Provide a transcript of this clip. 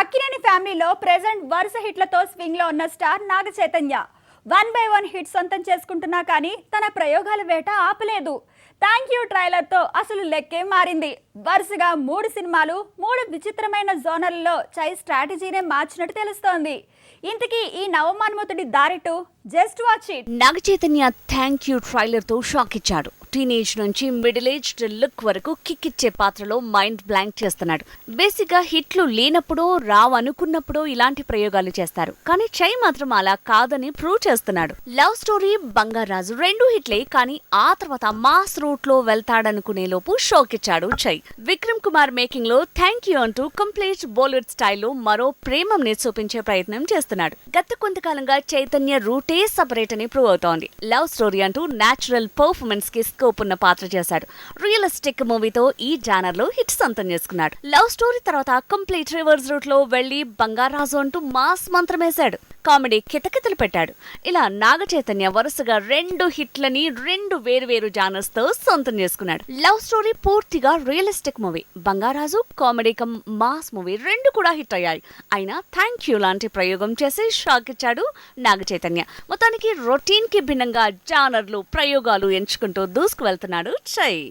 అక్కినేని ఫ్యామిలీలో ప్రెజెంట్ వరుస హిట్లతో స్వింగ్లో ఉన్న star Naga Chaitanya. One by one hit సొంతం చేసుకుంటున్నా కానీ తన ప్రయోగాల వేట ఆపలేదు. థ్యాంక్ యూ ట్రైలర్తో అసలు లెక్కే మారింది. వరుసగా మూడు సినిమాలు మూడు విచిత్రమైన జోనర్లలో చై స్ట్రాటజీనే మార్చినట్టు తెలుస్తోంది. ఇంతకీ ఈ నవమాన్మతుడి దారిటు just watch it Naga Chaitanya thank you ట్రైలర్తో shock ఇచ్చాడు. టీనేజ్ నుంచి మిడిల్ ఏజ్ లుక్ వరకు కిక్కిచ్చే పాత్రలో మైండ్ బ్లాంక్ చేస్తున్నాడు. బేసిక్గా హిట్లు లేనప్పుడో రావు అనుకున్నప్పుడో ఇలాంటి ప్రయోగాలు చేస్తారు. కానీ చై మాత్రం అలా కాదని ప్రూవ్ చేస్తున్నాడు. లవ్ స్టోరీ బంగారాజు రెండు హిట్లే కానీ ఆ తర్వాత మాస్ రూట్లో వెళ్తాడనుకునే లోపు షోక్ ఇచ్చాడు చై విక్రమ్ కుమార్ మేకింగ్లో థ్యాంక్ యూ అంటూ కంప్లీట్ బాలీవుడ్ స్టైల్లో మరో ప్రేమంని చూపించే ప్రయత్నం చేస్తున్నాడు. గత కొంతకాలంగా చైతన్య రూటే సపరేట్ అని ప్రూవ్ అవుతోంది. లవ్ స్టోరీ అంటూ నేచురల్ పర్ఫార్మెన్స్కి స్కోప్ ఉన్న పాత్ర చేశాడు. రియలిస్టిక్ మూవీతో ఈ జానర్లో హిట్ సొంతం చేసుకున్నాడు. లవ్ స్టోరీ తర్వాత కంప్లీట్ రివర్స్ రూట్లో వెళ్ళి బంగారాజు అంటూ మాస్ మంత్రమేశాడు. కామెడీ కితకితలు పెట్టాడు. ఇలా నాగ చైతన్య వరుసగా రెండు హిట్లని రెండు వేరు జానర్స్తో సొంతం చేసుకున్నాడు. లవ్ స్టోరీ పూర్తిగా realistic movie. Bangarraju comedy come mass movie రెండు కూడా హిట్ అయ్యాయి. అయినా థ్యాంక్ యూ లాంటి ప్రయోగం చేసి షాక్ ఇచ్చాడు నాగ చైతన్య మొత్తానికి రొటీన్కి భిన్నంగా జానర్లు ప్రయోగాలు ఎంచుకుంటూ దూసుకు వెళ్తున్నాడు చై.